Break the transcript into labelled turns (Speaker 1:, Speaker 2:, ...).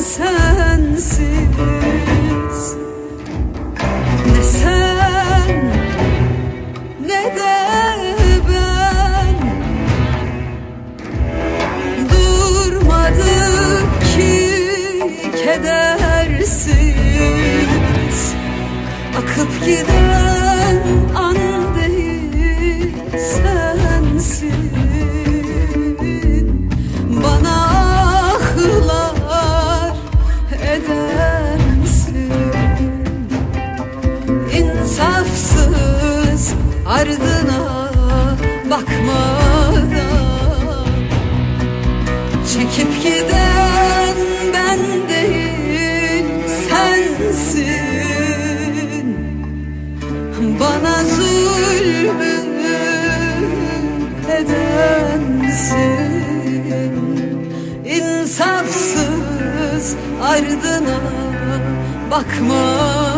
Speaker 1: sensiz. Ne sen ne de ben. Durmadık ki kedersiz. Akıp giden ardına bakmadan Çekip giden ben değil sensin. Bana zulmü edensin. İnsafsız ardına bakmadan